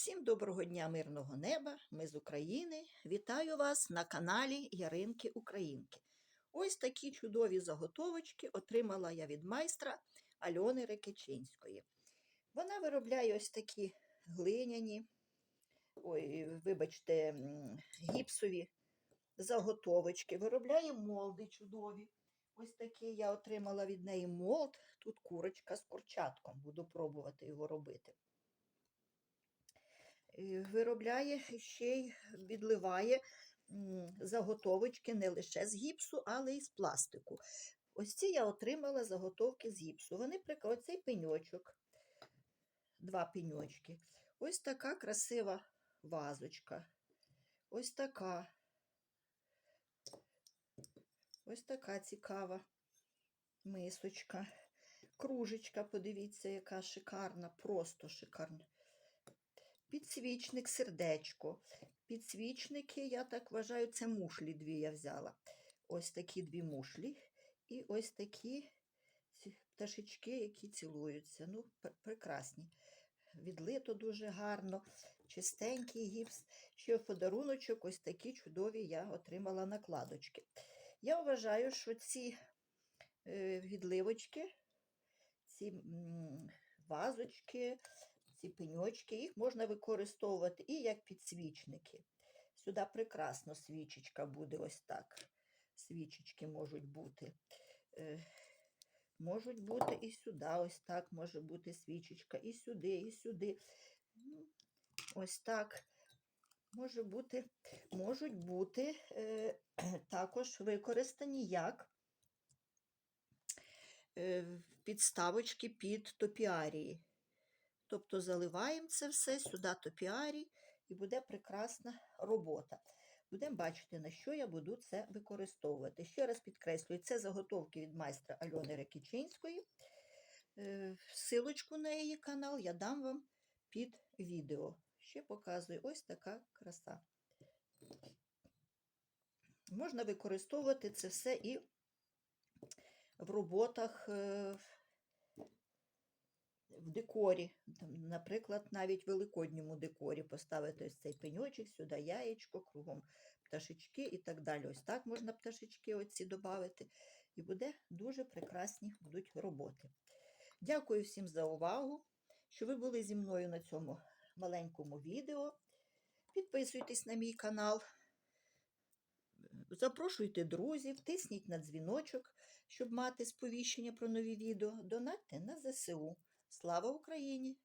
Всім доброго дня, мирного неба! Ми з України. Вітаю вас на каналі Яринки Українки. Ось такі чудові заготовочки отримала я від майстра Альони Рекичинської. Вона виробляє ось такі глиняні, ой, вибачте, гіпсові заготовочки. Виробляє молди чудові. Ось такий я отримала від неї молд. Тут курочка з курчатком. Буду пробувати його робити. Е, Виробляє ще й відливає заготовочки не лише з гіпсу, але й з пластику. Ось ці я отримала заготовки з гіпсу. Вони прикладуть оцей пеньочок, два пеньочки. Ось така красива вазочка. Ось така. Ось така цікава мисочка. Кружечка, подивіться, яка шикарна, просто шикарна. Підсвічник, сердечко. Підсвічники, я так вважаю, це мушлі дві я взяла. Ось такі дві мушлі. І ось такі пташечки, які цілуються. Ну, пр- прекрасні. Відлито дуже гарно, чистенький гіпс. Ще в подаруночок ось такі чудові я отримала накладочки. Я вважаю, що ці е, відливочки, ці вазочки, ці пеньочки, їх можна використовувати і як підсвічники. Сюди прекрасно свічечка буде ось так. Свічечки можуть бути. Е, можуть бути і сюди, ось так може бути свічечка, і сюди, і сюди. Ну, Ось так. Може бути, можуть бути е, також використані як е, підставочки під топіарії. Тобто заливаємо це все сюди топіарій, і буде прекрасна робота. Будемо бачити, на що я буду це використовувати. Ще раз підкреслюю, це заготовки від майстра Альони Рекічинської. Е, Силочку на її канал я дам вам під відео. Ще показую ось така краса. Можна використовувати це все і в роботах е, в декорі, там, наприклад, навіть в великодньому декорі поставити ось цей пеньочок, сюди яєчко, кругом пташечки і так далі. Ось так можна пташечки оці додати. І буде дуже прекрасні будуть роботи. Дякую всім за увагу, що ви були зі мною на цьому маленькому відео. Підписуйтесь на мій канал. Запрошуйте друзів, тисніть на дзвіночок, щоб мати сповіщення про нові відео. Донатьте на ЗСУ. Слава Україні!